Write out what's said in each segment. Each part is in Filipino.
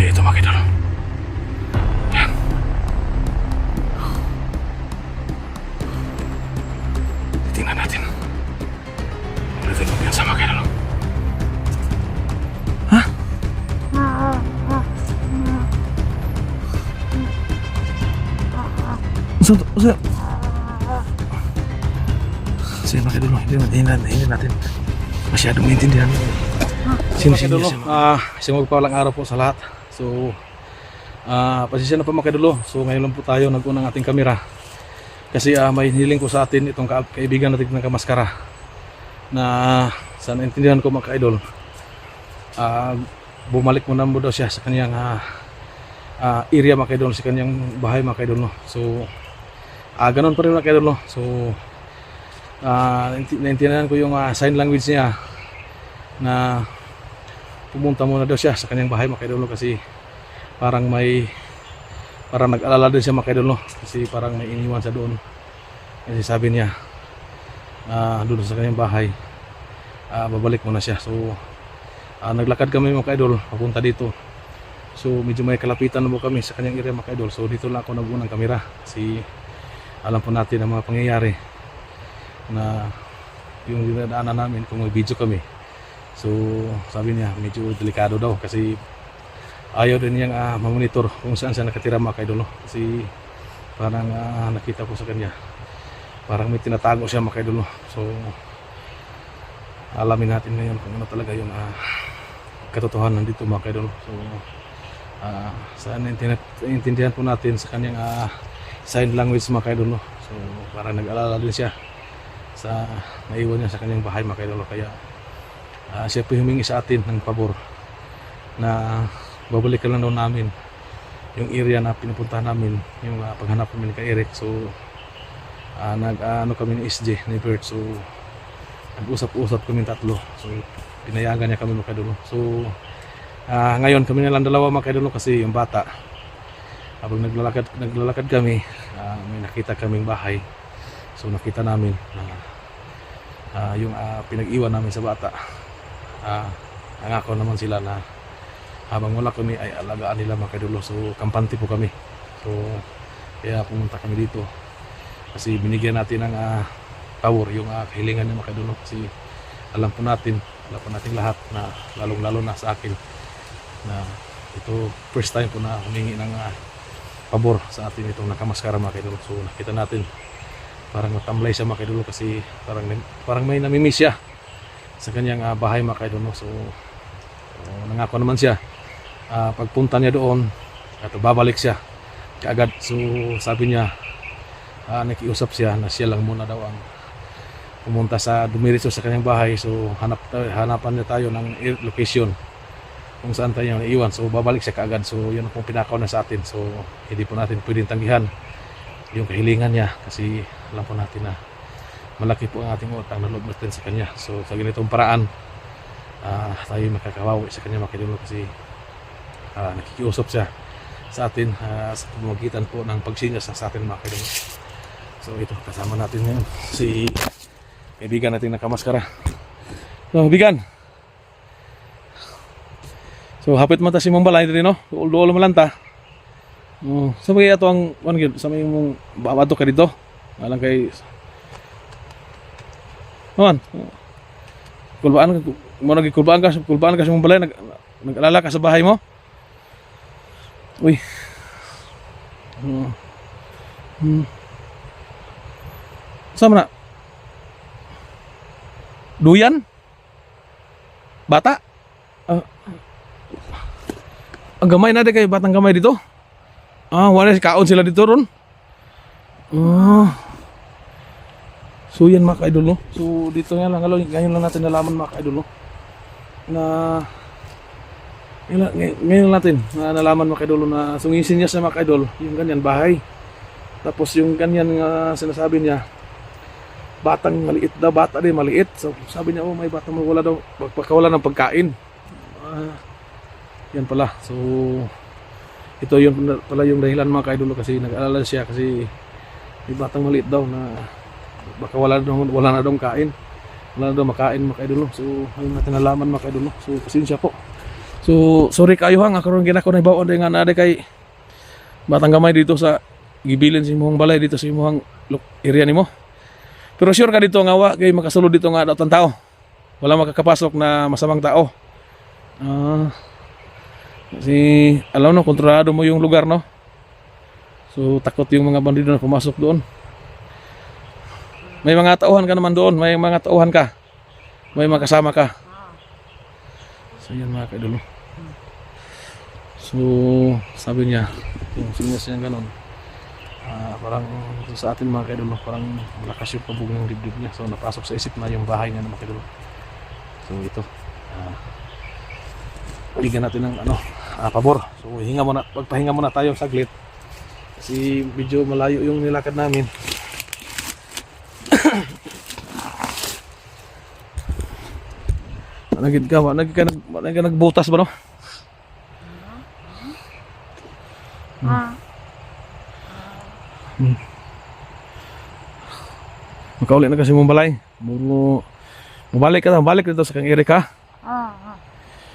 Okay, ito mga idol. Yan. Tingnan natin. Ano ito yan sa mga idol? Ha? So, so, Sige mga idol, hindi, hindi, hindi, hindi natin masyadong maintindihan. Sino sino Mga siya? idolo, ah, isang magpawalang araw po sa lahat. So, ah, pasensya na po mga idolo. So, ngayon lang po tayo nag-unang ating kamera. Kasi ah, may hiniling ko sa atin itong ka- kaibigan natin ng kamaskara na sa naintindihan ko mga idol ah, bumalik muna mo daw siya sa kanyang ah, ah, area mga idol, sa kanyang bahay mga idol. No? So, ah, ganun pa rin mga idol. No? So, nainti- naintindihan ko yung ah, sign language niya na pumunta muna daw siya sa kanyang bahay mga kaidolo kasi parang may parang nag-alala din siya mga kaidolo kasi parang may iniwan siya doon. Kasi sabi niya ah doon sa kanyang bahay ah, babalik muna siya. So ah, naglakad kami mga kaidol papunta dito. So medyo may kalapitan na kami sa kanyang area mga so dito lang ako nagunang kamera. Kasi alam po natin ang mga pangyayari na yung dinadaanan namin kung may video kami. So, sabi niya, medyo delikado daw kasi ayaw din niyang ah, mamonitor kung saan siya nakatira mga kaidolo. Kasi parang ah, nakita ko sa kanya, parang may tinatago siya mga kaidolo. So, alamin natin ngayon kung ano talaga yung ah, katotohanan dito mga kaidolo. So, ah, sa naintindihan, naintindihan po natin sa kanyang ah, sign language mga kaidolo. So, parang nag-alala din siya sa naiwan niya sa kanyang bahay mga kaidolo. Kaya Ah, siya po humingi sa atin ng pabor na babalikan lang daw namin. Yung area na pinupuntahan namin yung ah, paghanap namin kay Eric so ah, nag ah, ano kami ni SJ ni Bert so nag-usap-usap kami tatlo. So pinayagan niya kami mga kadulo so ah, ngayon kami na lang dalawa mga kadulo kasi yung bata habang naglalakad naglalakad kami ah, may nakita kaming bahay. So nakita namin na ah, yung ah, pinag-iwan namin sa bata. Ah, nangako naman sila na habang wala kami ay alagaan nila mga kadulo so kampante po kami. So kaya pumunta kami dito. Kasi binigyan natin ng ah, power yung ah, kahilingan ng mga kadulo kasi alam po natin alam po natin lahat na lalong lalo na sa akin na ito first time po na humingi ng ah, pabor sa atin itong nakamaskara mga kadulo so nakita natin parang matamlay siya mga kadulo kasi parang, parang may namimiss siya sa kanyang ah, bahay mga kaidol no? so, so nangako naman siya Ah, pagpunta niya doon at babalik siya. Kaagad so sabi niya ah, nakiusap siya na siya lang muna daw ang pumunta sa dumiritso sa kanyang bahay. So hanap hanapan niya tayo ng location kung saan tayo naiwan. So babalik siya kaagad. So yun ang pinakaw na sa atin. So hindi po natin pwedeng tanggihan yung kahilingan niya kasi alam po natin na malaki po ang ating utang na loob natin sa kanya. So sa ganitong paraan, ah tayo makakawawi sa kanya makidulo kasi ah, nakikiusap siya sa atin ah, sa pamamagitan po ng pagsinyas sa atin mga kaibigan. So ito, kasama natin ngayon si kaibigan natin nakamaskara. So, kaibigan. So, hapit mata si Mambalay dito, no? Ulo-ulo malanta. Oh, sa mga ato ang ano gyud sa may mong babato ka dito. Alang kay Man. Kulbaan mo nag kulbaan ka kulbaan ka sa mong balay nag nag-alala ka sa bahay mo. Uy. Hmm. Sama na. Duyan? Bata? Ah. ang gamay na di kay batang gamay dito. Ah, wala si kaon sila dito ron. Ah. So yan mga ka-idol no. So dito nga lang ngayon lang natin nalaman mga ka-idol no. Na ngayon, ngay- ngayon natin na nalaman mga ka-idol na sungisin niya sa mga ka-idol yung ganyan bahay. Tapos yung ganyan nga sinasabi niya batang maliit daw, bata din maliit. So sabi niya oh may batang wala daw pagkawala ng pagkain. Ah, yan pala. So ito yung pala yung dahilan mga ka-idol kasi nag-alala siya kasi may batang maliit daw na baka wala na, wala na daw kain wala na daw makain mga kaidolo so ayun natin nalaman mga kaidolo so pasensya po So, sorry kayo hang, ako rin ginako na ibawon nga na kay batang gamay dito sa gibilin sa imong balay dito sa imong area nimo. Pero sure ka dito nga wa kay makasulod dito nga datang tao. Wala makakapasok na masamang tao. Ah. kasi alam no, kontrolado mo yung lugar no. So takot yung mga bandido na pumasok doon. May mga tauhan ka naman doon, may mga tauhan ka. May mga kasama ka. So yan mga kaidulo. So sabi niya, yung sinas niya ganun. ah, parang sa atin mga kaidulo, parang malakas yung pabog ng dibdib niya. So napasok sa isip na yung bahay niya ng mga kaidulo. So ito. ah, bigyan natin ng ano, ah, pabor. So hinga muna, pagpahinga muna tayo saglit. Kasi medyo malayo yung nilakad namin. Nagid ka ba? Nagid ka, nag, nagid ka nagbutas ba no? Ah. Makauli na kasi mong balay. Muro, mabalik ka na, balik dito sa kang Erika. Ah.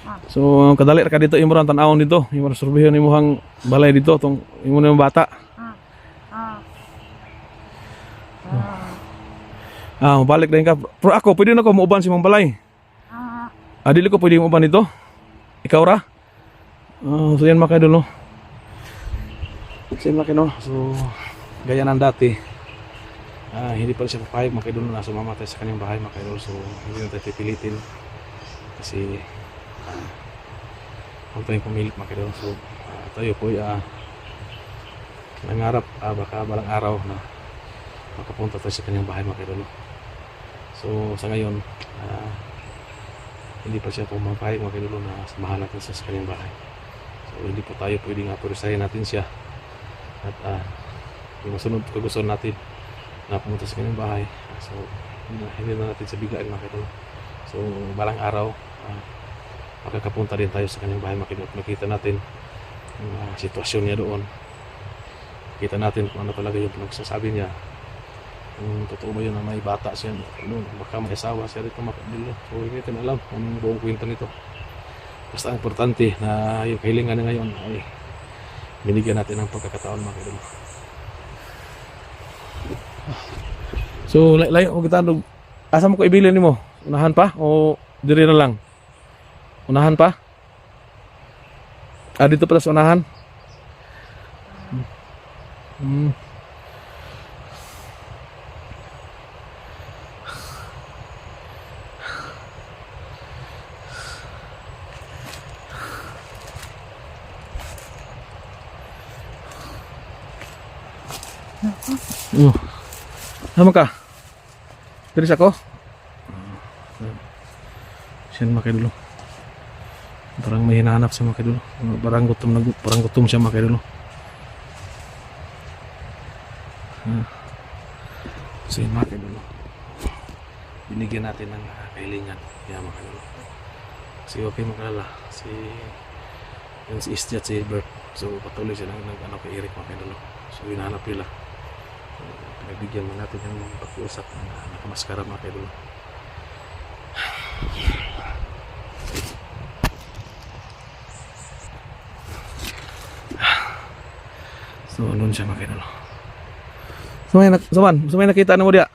Ah. So, kadali ka dito, imo ran tanawon dito. Imo ra surveyon imo hang balay dito, tong imo na yung bata. Ah. Ah. Ah, mabalik din ka. Pero ako, pwede na ko muuban si mong balay. Ah. Dili ko pwede muuban dito. Ikaw ra? Ah, so yan mga no. So yan mga no. So, gaya ng dati. Ah, hindi pa rin siya papayag mga kaidol na sumama tayo sa kanyang bahay mga kaidol. So, hindi na tayo pipilitin. Kasi, ah, huwag tayong pumilit mga kaidol. So, ah, tayo po ah, nangarap ah, baka balang araw na makapunta tayo sa kanyang bahay mga kaidol. So, sa ngayon, ah, hindi pa siya pumapayag mga na samahan natin siya sa kanyang bahay. So, hindi po tayo pwede nga purisahin natin siya. At ah, yung masunod kagustuhan natin na pumunta sa kanyang bahay. Ah, So, hindi na, natin sa biglaan mga. So, balang araw, ah, makakapunta din tayo sa kanyang bahay kaidol. Makita natin yung ah, sitwasyon niya doon. Kita natin kung ano talaga yung pinagsasabi niya. Kung totoo ba yun may bata siya. Ano, baka may asawa siya rito kaidol. So, hindi natin alam kung anong buong kwento nito. Basta importante na yung kahilingan na ngayon ay binigyan natin ng pagkakataon mga kaidol. So, lay- layo mo kita ano, asa mo ko ibilin nimo? Unahan pa o diri na lang? Unahan pa? Ah, dito pala sa unahan? Hmm. Oh. Sama ka? Terus ako? Siyan mga kadulo. Parang may hinahanap siya mga kadulo. Parang gutom, na, parang gutom siya mga kadulo. Ah. So yun mga kadulo. Binigyan natin ng kahilingan. Yan mga kadulo. Si okay makalala. Si yan si Istya at si Bert. So patuloy sila nag ano kay Eric mga kadulo. So hinahanap nila. Pinagbigyan mo natin yung pag-uusap na nakamaskara mga kaidol. So, ano siya mga kaidol. So, may, so, man, so, may nakita na mo diya.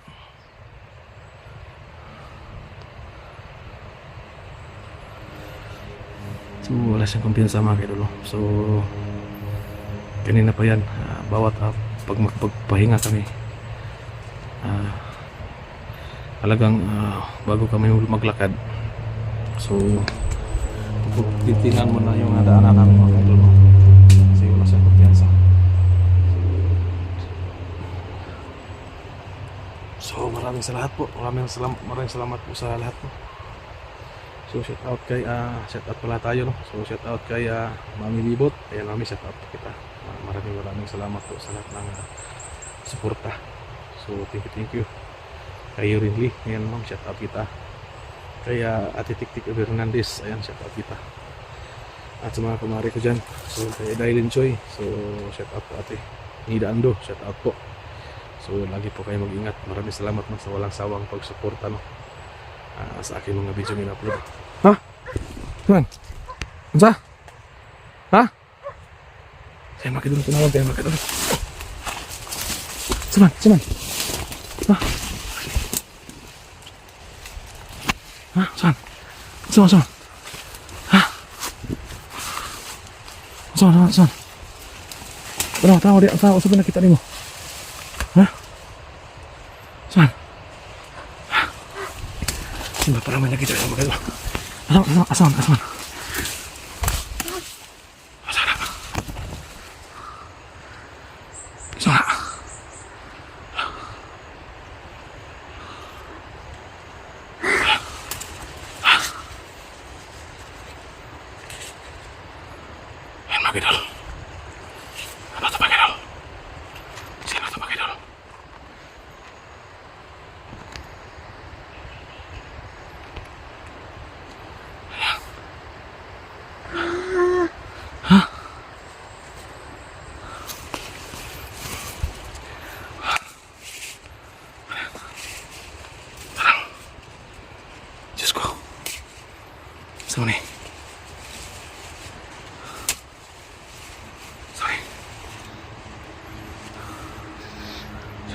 So, wala siyang kumpiyansa mga kaidol. So, kanina pa yan, ah, bawat ah, pag magpagpahinga kami, ah, talagang ah, bago kami maglakad, so, titingnan mo na yung daanan namin mga kaidol. no? Kasi wala siyang kumpiyansa. So, maraming salamat po. Maraming salamat, maraming salamat po sa lahat po. So, shout out kay, ah, shout out pala tayo, no? So, shout out kay ah, Mami Bibot. Ayan, Mami, shout out kita. Ah, maraming maraming salamat po sa lahat ng ah, suporta. So, thank you, thank you. Kay Yurin Lee, ayan ma'am, shout out kita. Kay ah, Ate Tiktik Hernandez, ayan, shout out kita. At sa mga kumari ko dyan, so kay Dailin Choi, so shout out po ate. Nida Ando, shout out po. So lagi po kayo mag-ingat. Maraming salamat man sa walang sawang pagsuporta no. ah, sa aking mga video na upload. Ha? Kuan. Unsa? Ha? Saya makin dulu kenal, saya makin dulu. Cuman, cuman. Ha? Ha. Cuman, cuman. Ha? Cuman, cuman, cuman. Tahu, tahu dia, tahu sebenarnya kita ni mo. Ha? Cuman. Sino para may nakita ko magano. Asan, asan, asan, asan. Asan na. Asan na. Ayan mga idol. Ano ito mga idol? Sino ito mga idol? Diyos ko. Saan ni? Sorry.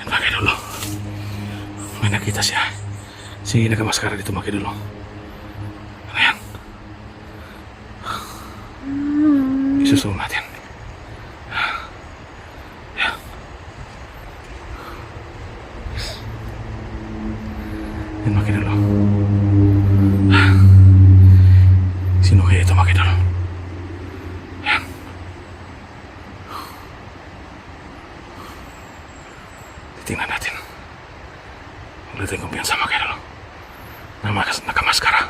Yan mga kidulo. May nakita siya. Si nagamaskara dito mga kidulo. Ano yan? Isusuong natin. Yan. Yan mga kidulo. Sino kaya ito mga kidulo? Yan. Titingnan natin. Wala tayong kumpiyansa mga kidulo. Na makas- nakamaskara.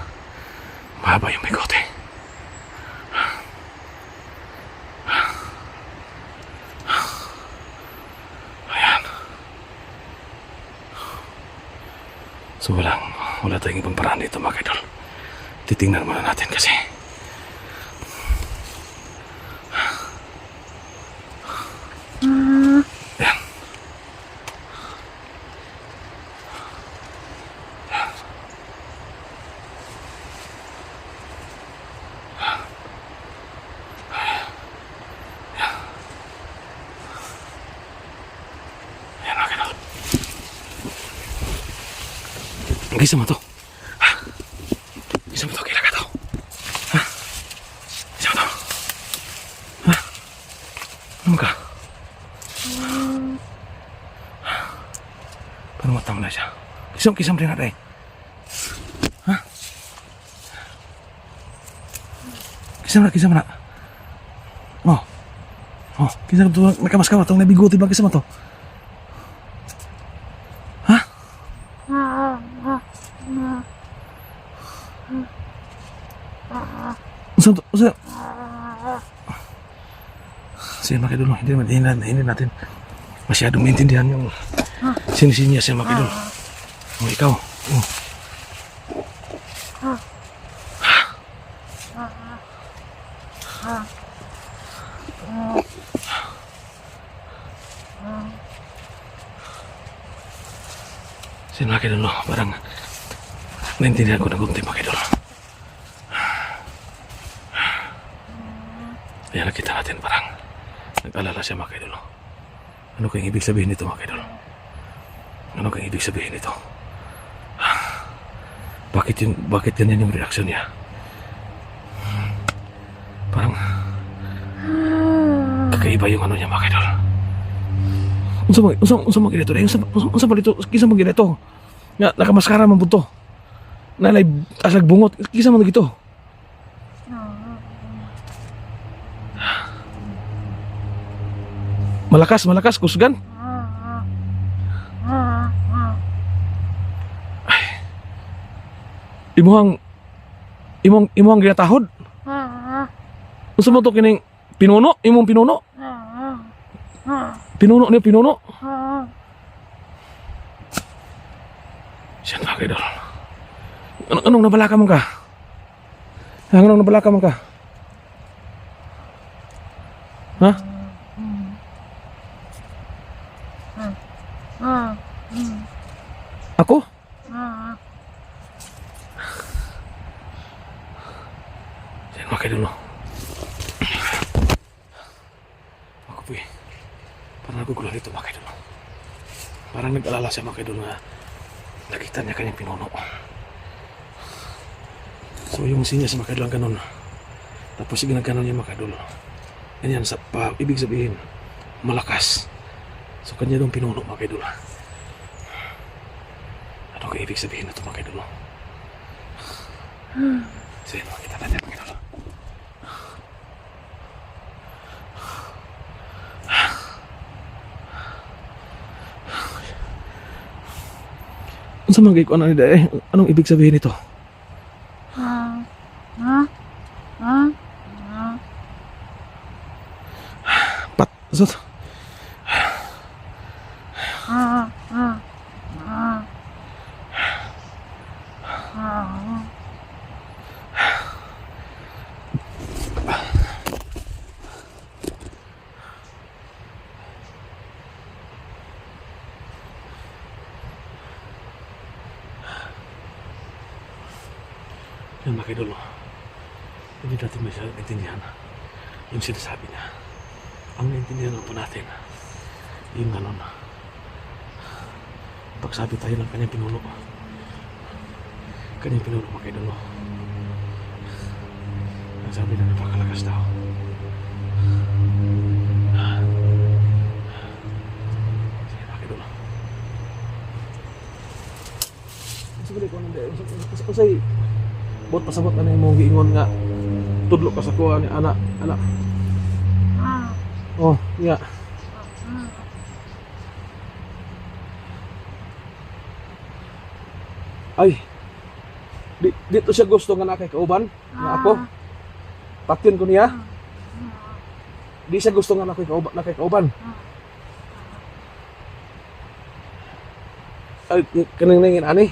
Mahaba yung bigote. Ayan. So walang, wala tayong ibang paraan dito mga idol. Titingnan muna natin kasi. Ayan. Gisa mo to. Ha? Gisa mo to, kailan ka to? Ha? Gisa mo to. Ha? Ano ka? Paano matama na siya? Gisa mo, gisa mo rin natin. Ha? Gisa mo na, gisa mo na. Oh. Oh, gisa mo to. Nakamas ka ba? Itong nabigote ba? Gisa mo to. Ha? Usa to? Usa? Sige mga idol, hindi naman, hindi, natin- hindi natin masyadong maintindihan yung sinisinya siya mga idol. O ikaw, oh. Sige mga idol, no, parang naintindihan ko na kunti mga idol. Kaya nakita natin parang nag-alala siya mga idol. no? Ano kayang ibig sabihin nito mga idol? Ano kayang ibig sabihin nito? Bakit yun, bakit ganyan yung reaksyon niya? Parang kakaiba yung ano niya mga idol. Unsa mo, unsa unsa mo ginito? Unsa unsa unsa mo dito? Kisa mo ginito? Nga nakamaskara man buto. Na lay asag bungot. Kisa mo gito? Malakas, malakas kusgan. Imuhang imong imong ginatahod. Unsa mo to kining pinuno? Imong pinuno? Pinuno niya pinuno? Siyan ba kayo Ano, anong nabalaka mo ka? Anong nabalaka mo ka? Ha? Ako? pakai dulu. Aku punya pernah aku gula itu pakai dulu. Barang ini lala saya pakai dulu ya. Lagi tanya kanya pinono. So yung sinya saya pakai dulu kanon. Tapos yung kanonnya pakai dulu. Ini yang sapa ibig sabihin malakas so kanya dong pinono pakai dulu. Atau kaibig sabihin na ito pakai dulu. Hmm. Sino? Ano sa mga ano ni eh? Anong ibig sabihin nito? Ah. Ah. Ah. Pat, Zot, Ah. Ah. Ah. Ah. Yan mga kaidol, no? hindi natin masyadong intindihan yung sinasabi niya. Ang naintindihan po natin, yung ano na, pagsabi tayo ng kanyang pinuno. Kanyang pinuno kaidol, no? Ang sabi na napakalakas daw. Sige ko nande. Usay, Bot pasabot na yung mong giingon nga tudlo ka sa kuha ni anak anak. Oh iya Ah. ay di, dito siya gusto nga nakay kauban nga ako patyon ko niya. Di siya gusto nga nakay kauban nakay kauban. Ay kanang nangin ani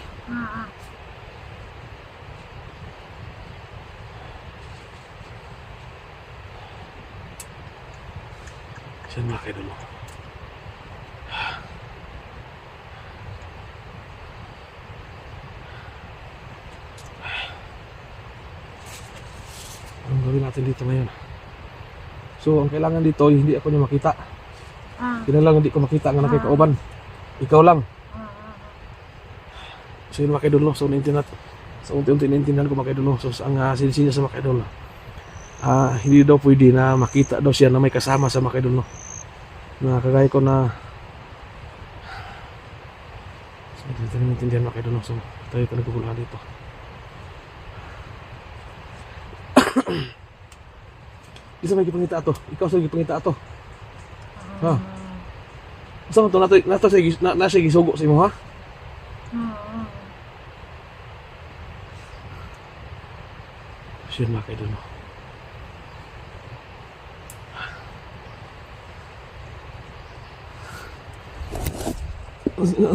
Ah. siya mga kaidol Anong gawin natin dito ngayon? So, ang kailangan dito, hindi ako niya makita. Ah. Kailangan hindi ko makita nga nakikauban. Ikaw lang. So yun mga kaidol, no? so naintindihan so unti-unti naintindihan ko mga kaidol, no? so ang uh, sinisinya sa mga kaidol, no? ah hindi daw pwede na makita daw siya na may kasama sa mga kaidol, no? Na kagaya ko na so dito na naintindihan mga kaidol, no? so tayo ka naguguluhan dito isa may gipangita ato ikaw sa gipangita ato ha Saan to nato nato sa na, nasa gisugo sa imo ha? Sure mga kaidol no.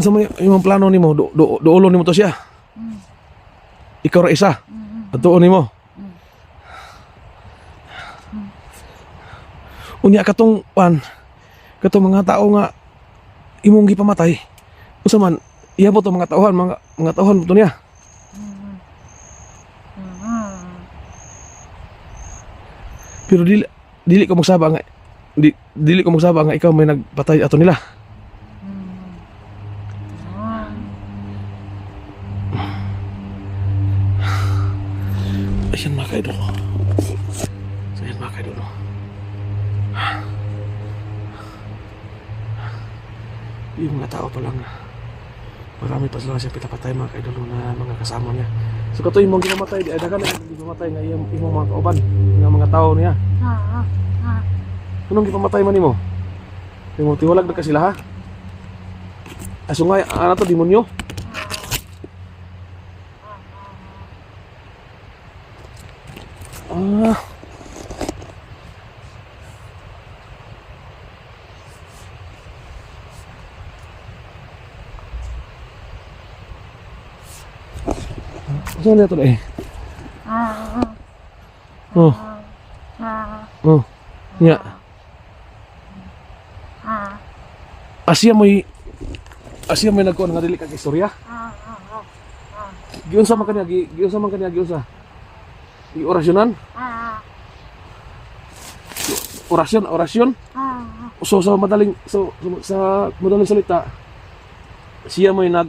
Sa may imong plano nimo do do doolo nimo to siya. Ikaw ra isa. At tuon nimo. Unya katong pan katong mga tao nga imong gipamatay. Unsa man iyabot ang mga tauhan mga mga tauhan to niya. Pero dili dili ko magsaba nga di, dili ko magsaba nga ikaw may nagpatay ato nila. Ayan mga kaidol. So ayan mga kaidol. Yung mga tao pa lang. Marami pa sila siya pitapatay mga kaidol na mga kasama niya. So kato yung mga ginamatay, di adagan na hindi mamatay nga yung, yung mga kauban, nga mga tao niya. Ah. Ah. Anong gipamatay man nimo? Timo tiwalag na ka sila ha? Aso nga, ano to, demonyo? Saan na ito na eh? Ah. Oh, Ah. oh. Nya. Ah. Asya mo'y Asya mo'y nagkuhan nga dili kag istorya. Giunsa man kaniya, gi- giunsa man kaniya, giunsa. Di orasyonan, Ah. orasyon, orasyon. Ah. so sa madaling so, sa madaling salita siya mo nag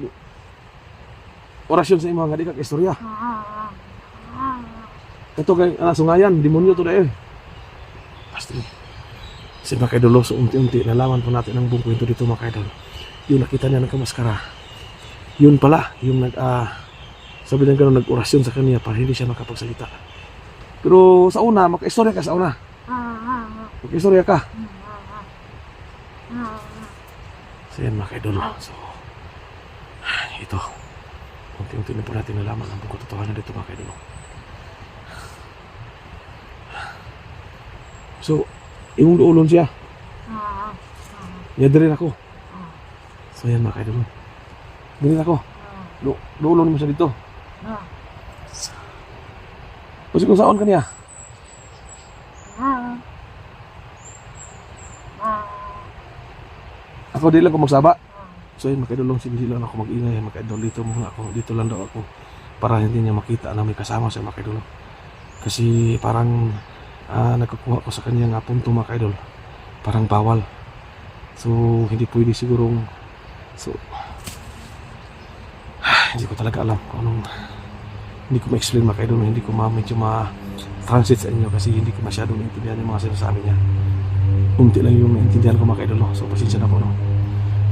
orasyon sa imo nga di ka istorya. Ah. Ah. Ito kay ah, sungayan, demonyo to dahil. Basta si mga kaidolo, so unti-unti nalaman po natin ang buong kwento dito mga kaidol. Yung nakita niya nagkamaskara. Yun pala, yung nag, ah, sabi ng gano'n, nag-orasyon sa kanya para hindi siya makapagsalita. Pero sa una, makaistorya ka sa una. Ah. Makaistorya ka. Ah. So yan mga kaidol. So, ito. Unti-unti na po natin nalaman ang buong katotohanan dito mga kaidol. So, imong duulon siya. Ah. Ya rin ako. So yan mga kaidol. Diri ako. Du duulon mo siya dito. Ah. Kasi kung saan ka niya. Ako di lang ko magsaba. So yan mga kaidol, hindi lang ako mag-ingay mga kaidol. Dito muna ako. Dito lang daw ako. Para hindi niya makita na may kasama siya mga. Kasi parang ah, nagkukuha ko sa kanya nga punto mga. Parang bawal. So hindi pwede sigurong so hindi ko talaga alam kung anong hindi ko ma-explain mga. Hindi ko ma medyo ma-transit sa inyo kasi hindi ko masyadong maintindihan yung mga sinasabi niya. Unti lang yung maintindihan ko mga? So pasensya na po no.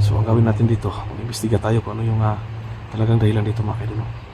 So ang gawin natin dito, mag-imbestiga tayo kung ano yung ah, talagang dahilan dito mga kaidol. no?